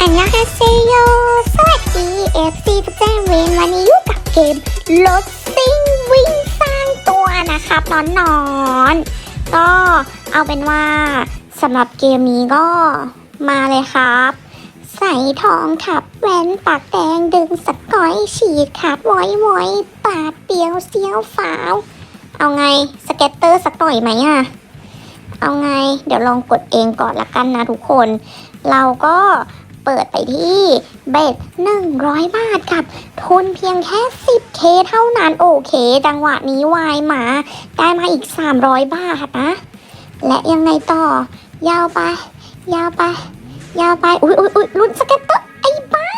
อันยองฮาเซโยสวัสดี FC ทุกท่านเวนวันนี้อยู่กับเกมรถซิ่งวิ่งสร้างตัวนะครับนอนนอนก็เอาเป็นว่าสำหรับเกมนี้ก็มาเลยครับ ใส่ทองขับแว่นปากแดงดึงสกอยฉีดขาดว้ไว้ปาดเปียวเสียวฝาว เอาไงสเก็ตเตอร์สักหน่อยไหมอะเอาไง เดี๋ยวลองกดเองก่อนละกันนะทุกคน เราก็ เปิดไปที่เบ็ด100 บาทกับทุนเพียงแค่ 10k เท่านั้นโอเค จังหวะนี้วายมา ได้มาอีก 300 บาทนะ และยังไงต่อ ยาวไป ยาวไป ยาวไป อุ้ยอุ้ยอุ้ยลุ้นสเก็ตเตอร์ไอ้บ้า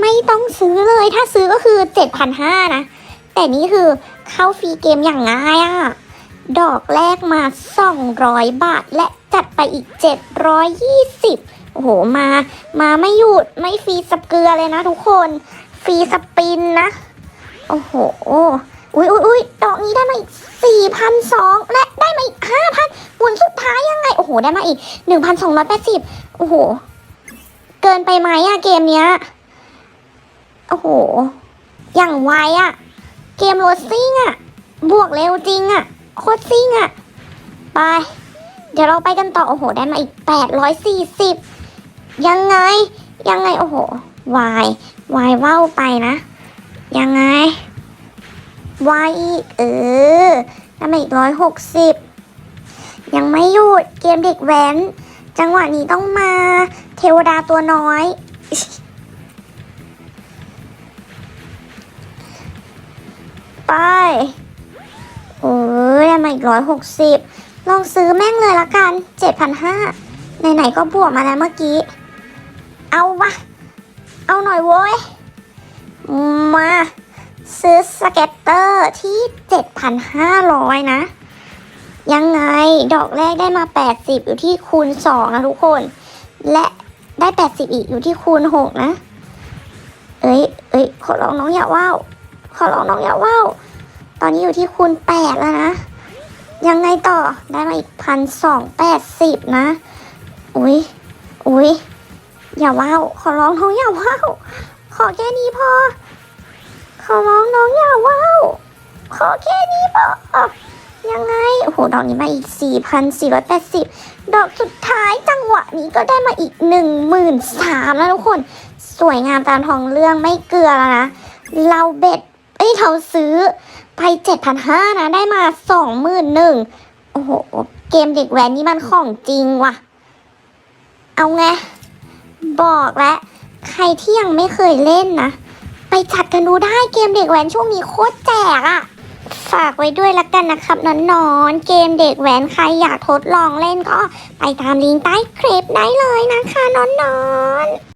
ไม่ต้องซื้อเลยถ้าซื้อก็คือ 7,500 นะ แต่นี่คือเข้าฟรีเกมอย่างง่ายอะดอกแรกมา 200 บาท และจัดไปอีก 720 โอ้โหมา มาไม่หยุดไม่ฟรีสเกลือเลยนะทุกคน ฟรีสปินนะ โอ้โหอุ้ยอุ้ยอุ้ยดอกนี้ได้มาอีก4,200และได้มาอีก5,000หมุนสุดท้ายยังไง โอ้โห ได้มาอีก1,280โอ้โห เกินไปไหมอะเกมเนี้ย โอ้โห อย่างไวอะเกมโรซิ่งอะบวกเร็วจริงอะโคตรซิ่งอะไป เดี๋ยวเราไปกันต่อ โอ้โห ได้มาอีก840ยั ยังไง ยังไง โอ้โห วาย วายว่าวไปนะ ยังไง วายอีก เออได้มาอีกร้อยหกสิบ ยังไม่หยุด เกมเด็กแว้น จังหวะนี้ต้องมา เทวดาตัวน้อย ไป โอ้ยได้มาอีกร้อยหกสิบลองซื้อแม่งเลยละกันเจ็ดพันห้าไหนๆก็บวกมาแล้วเมื่อกี้ เอาวะ เอาหน่อยโว้ย มา ซื้อสเก็ตเตอร์ที่เจ็ดพันห้าร้อยนะ ยังไงดอกแรกได้มาแปดสิบอยู่ที่คูณสองนะทุกคน และได้แปดสิบอีกอยู่ที่คูณหกนะ เอ้ยเอ้ยขอร้องน้องอย่าว่าวขอร้องน้องอย่าว่าวตอนนี้อยู่ที่คูณแปดแล้วนะ ยังไงต่อได้มาอีกพันสองแปดสิบนะ อุ้ยอุ้ย อย่าว่าวขอร้องน้องอย่าว่าวขอแค่นี้พอ ขอร้องน้องอย่าว่าวขอแค่นี้พอยังไงโอ้โหดอกนี้มาอีก 4,480 ดอกสุดท้ายจังหวะนี้ก็ได้มาอีก 13,000แล้วทุกคน สวยงามตามทองเรื่องไม่เกลือแล้วนะ เราเบ็ดเอ้ยเราซื้อไป 7,500 นะ ได้มา 21,000โอ้โห เกมเด็กแว้นนี่มันของจริงว่ะ เอาไง บอกแล้วใครที่ยังไม่เคยเล่นนะ ไปจัดกันดูได้เกมเด็กแว้นช่วงนี้โคตรแจกอะฝากไว้ด้วยละกันนะครับนอนๆเกมเด็กแว้นใครอยากทดลองเล่นก็ไปตามลิงก์ใต้คลิปได้เลยนะคะนอนๆ